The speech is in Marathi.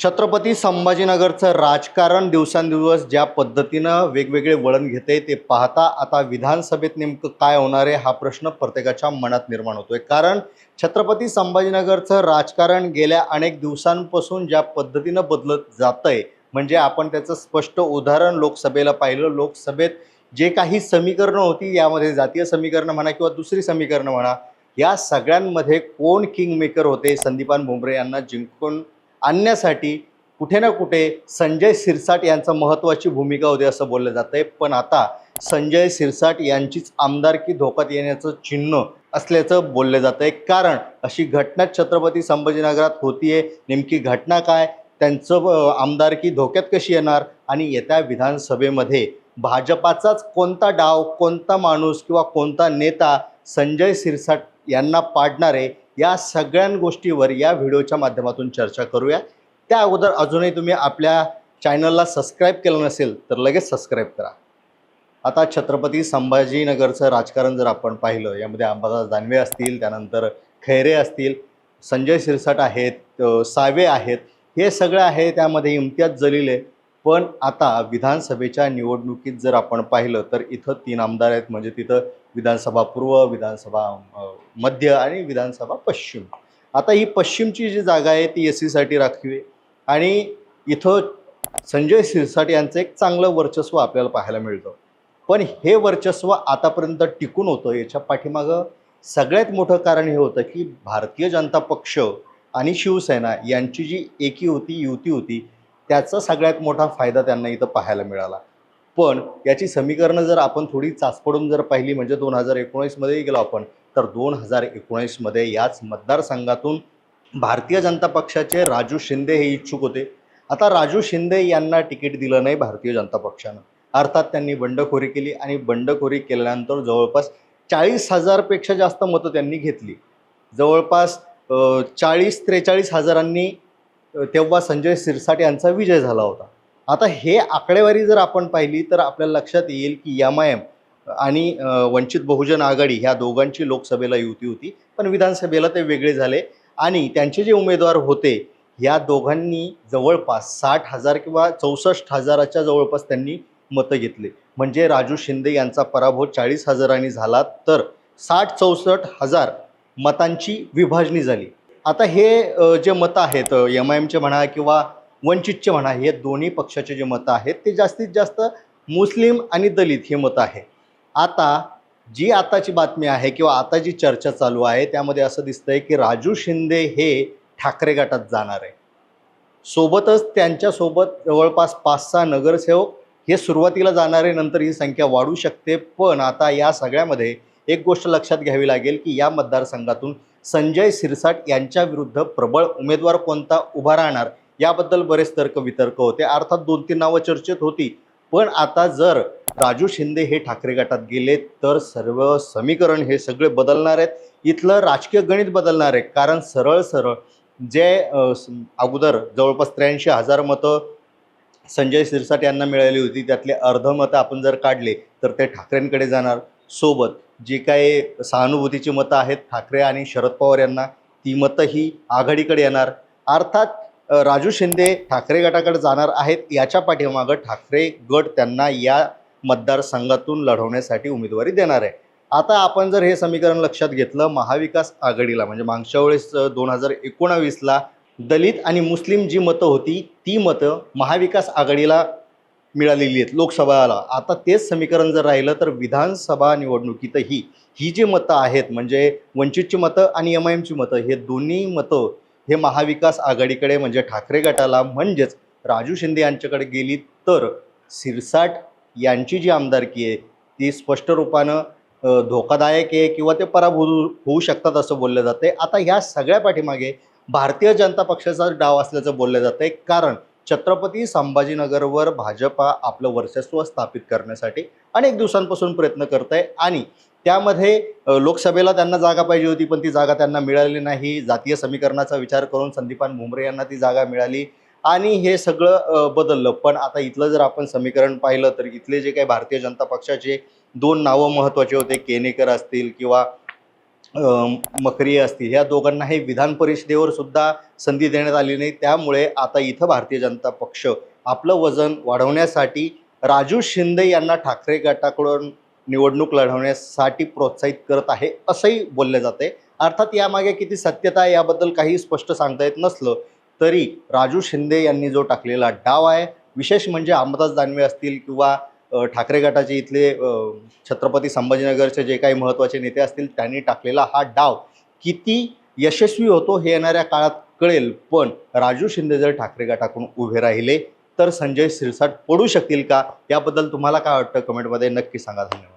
छत्रपती संभाजीनगरचं राजकारण दिवसांदिवस ज्या पद्धतीनं वेगवेगळे वळण घेते ते पाहता आता विधानसभेत नेमकं काय होणार आहे हा प्रश्न प्रत्येकाच्या मनात निर्माण होतोय. कारण छत्रपती संभाजीनगरचं राजकारण गेल्या अनेक दिवसांपासून ज्या पद्धतीनं बदलत जातंय म्हणजे आपण त्याचं स्पष्ट उदाहरण लोकसभेला पाहिलं. लोकसभेत जे काही समीकरणं होती यामध्ये जातीय समीकरणं म्हणा किंवा दुसरी समीकरणं म्हणा या सगळ्यांमध्ये कोण किंग मेकर होते? संदीपान भुमरे यांना जिंकून आणण्यासाठी कुठे ना कुठे संजय सिरसाट यांचं महत्त्वाची भूमिका होती असं बोललं जातं आहे पण आता संजय सिरसाट यांचीच आमदारकी धोक्यात येण्याचं चिन्ह असल्याचं बोललं जातं आहे कारण अशी घटना छत्रपती संभाजीनगरात होतीये. नेमकी घटना काय? त्यांचं आमदारकी धोक्यात कशी येणार? आणि येत्या विधानसभेमध्ये भाजपाचाच कोणता डाव कोणता माणूस किंवा कोणता नेता संजय सिरसाट यांना पाडणार आहे या सगळ्या गोष्टीवर या व्हिडिओच्या माध्यमातून चर्चा करूया. त्या अगोदर अजूनही तुम्ही आपल्या चॅनलला सबस्क्राईब केलं नसेल तर लगेच सबस्क्राईब करा. आता छत्रपती संभाजीनगरचं राजकारण जर आपण पाहिलं यामध्ये अंबादास दानवे असतील त्यानंतर खैरे असतील संजय सिरसाट आहेत सावे आहेत हे सगळं आहे त्यामध्ये इम्तियाज जलील आहे. पण आता विधानसभेच्या निवडणुकीत जर आपण पाहिलं तर इथं तीन आमदार आहेत म्हणजे तिथं विधानसभा पूर्व विधानसभा मध्य आणि विधानसभा पश्चिम. आता ही पश्चिमची जी जागा आहे ती एस सीसाठी राखीव आहे. आणि इथं संजय सिरसाट यांचं एक चांगलं वर्चस्व आपल्याला पाहायला मिळतं. पण हे वर्चस्व आतापर्यंत टिकून होतं. याच्या पाठीमागं सगळ्यात मोठं कारण हे होतं की भारतीय जनता पक्ष आणि शिवसेना यांची जी एकी होती युती होती त्याचा सगळ्यात मोठा फायदा त्यांना इथं पाहायला मिळाला. पण याची समीकरणं जर आपण थोडी चाचपडून जर पाहिली म्हणजे दोन हजार एकोणीसमध्ये गेलो आपण तर दोन हजार एकोणीसमध्ये याच मतदारसंघातून भारतीय जनता पक्षाचे राजू शिंदे हे इच्छुक होते. आता राजू शिंदे यांना तिकीट दिलं नाही भारतीय जनता पक्षानं. अर्थात त्यांनी बंडखोरी केली आणि बंडखोरी केल्यानंतर जवळपास चाळीस हजारपेक्षा जास्त मतं त्यांनी घेतली. जवळपास चाळीस त्रेचाळीस हजारांनी तेव्हा संजय सिरसाट यांचा विजय झाला होता. आता हे आकडेवारी जर आपण पाहिली तर आपल्याला लक्षात येईल की एम आय एम आणि वंचित बहुजन आघाडी ह्या दोघांची लोकसभेला युती होती पण विधानसभेला ते वेगळे झाले आणि त्यांचे जे उमेदवार होते या दोघांनी जवळपास साठ हजार किंवा चौसष्ट हजाराच्या जवळपास त्यांनी मतं घेतले. म्हणजे राजू शिंदे यांचा पराभव चाळीस हजारांनी झाला तर साठ चौसष्ट हजार मतांची विभाजणी झाली. आता हे जे मतं आहेत एम आय एमचे म्हणा किंवा वंचितचे म्हणा हे दोन्ही पक्षाचे जे मतं आहेत ते जास्तीत जास्त मुस्लिम आणि दलित हे मतं आहे. आता जी आताची बातमी आहे किंवा आता जी चर्चा चालू आहे त्यामध्ये असं दिसतंय की राजू शिंदे हे ठाकरे गटात जाणार आहे. सोबतच त्यांच्यासोबत जवळपास पाच सहा नगरसेवक हे सुरुवातीला जाणारे नंतर ही संख्या वाढू शकते. पण आता या सगळ्यामध्ये एक गोष्ट लक्षात घ्यावी लागेल की या मतदारसंघातून संजय सिरसाट यांच्या विरुद्ध प्रबळ उमेदवार कोणता उभा राहणार याबद्दल बरेच तर्क वितर्क होते. अर्थात दोन तीन नावं चर्चेत होती. पण आता जर राजू शिंदे हे ठाकरे गटात गेले तर सर्व समीकरण हे सगळे बदलणार आहेत. इथलं राजकीय गणित बदलणार आहे. कारण सरळ सरळ जे अगोदर जवळपास त्र्याऐंशी हजार मतं संजय सिरसाट यांना मिळाली होती त्यातले अर्ध मतं आपण जर काढले तर ते ठाकरेंकडे जाणार. सोबत जे काही सहानुभूतीची मतं आहेत ठाकरे आणि शरद पवार यांना ती मतं ही आघाडीकडे येणार. अर्थात राजू शिंदे ठाकरे गटाकडे जाणार आहेत. याच्या पाठीमागं ठाकरे गट त्यांना या मतदारसंघातून लढवण्यासाठी उमेदवारी देणार आहे. आता आपण जर हे समीकरण लक्षात घेतलं महाविकास आघाडीला म्हणजे मागच्या वेळेस दोन हजार एकोणावीसला दलित आणि मुस्लिम जी मतं होती ती मतं महाविकास आघाडीला मिळालेली आहेत लोकसभाला. आता तेच समीकरण जर राहिलं तर विधानसभा निवडणुकीतही ही जी मतं आहेत म्हणजे वंचितची मतं आणि एम आय एमची मतं हे दोन्ही मतं हे महाविकास आघाडीकडे म्हणजे ठाकरे गटाला म्हणजेच राजू शिंदे यांच्याकडे गेली तर सिरसाट यांची जी आमदारकी आहे ती स्पष्ट रूपानं धोकादायक आहे किंवा ते पराभूत होऊ शकतात असं बोललं जाते आता ह्या सगळ्या पाठीमागे भारतीय जनता पक्षाचा डाव असल्याचं बोललं जातं आहे कारण छत्रपती संभाजीनगरवर भाजपा आपलं वर्चस्व स्थापित करण्यासाठी अनेक दिवसांपासून प्रयत्न करत आहे आणि त्यामध्ये लोकसभेला त्यांना जागा पाहिजे होती पण ती जागा त्यांना मिळाली नाही. जातीय समीकरणाचा विचार करून संदीपान भुमरे यांना ती जागा मिळाली आणि हे सगळं बदललं. पण आता इथलं जर आपण समीकरण पाहिलं तर इथले जे काही भारतीय जनता पक्षाचे दोन नावं महत्त्वाचे होते केनेकर असतील किंवा मकरी असतील ह्या दोघांनाही विधान परिषदेवर सुद्धा संधी देण्यात आली नाही. त्यामुळे आता इथं भारतीय जनता पक्ष आपलं वजन वाढवण्यासाठी राजू शिंदे यांना ठाकरे गटाकडून निवडणूक लढवण्यासाठी प्रोत्साहित करत आहे असंही बोलले जाते अर्थात यामागे किती सत्यता आहे याबद्दल काही स्पष्ट सांगता येत नसलं तरी राजू शिंदे यांनी जो टाकलेला डाव आहे विशेष म्हणजे अंबादास दानवे असतील किंवा ठाकरे गटाचे इथले छत्रपती संभाजीनगरचे जे काही महत्त्वाचे नेते असतील त्यांनी टाकलेला हा डाव किती यशस्वी होतो हे येणाऱ्या काळात कळेल. पण राजू शिंदे जर ठाकरे गटाकडून उभे राहिले तर संजय सिरसाट पडू शकतील का? याबद्दल तुम्हाला काय वाटतं? कमेंटमध्ये नक्की सांगा. धन्यवाद.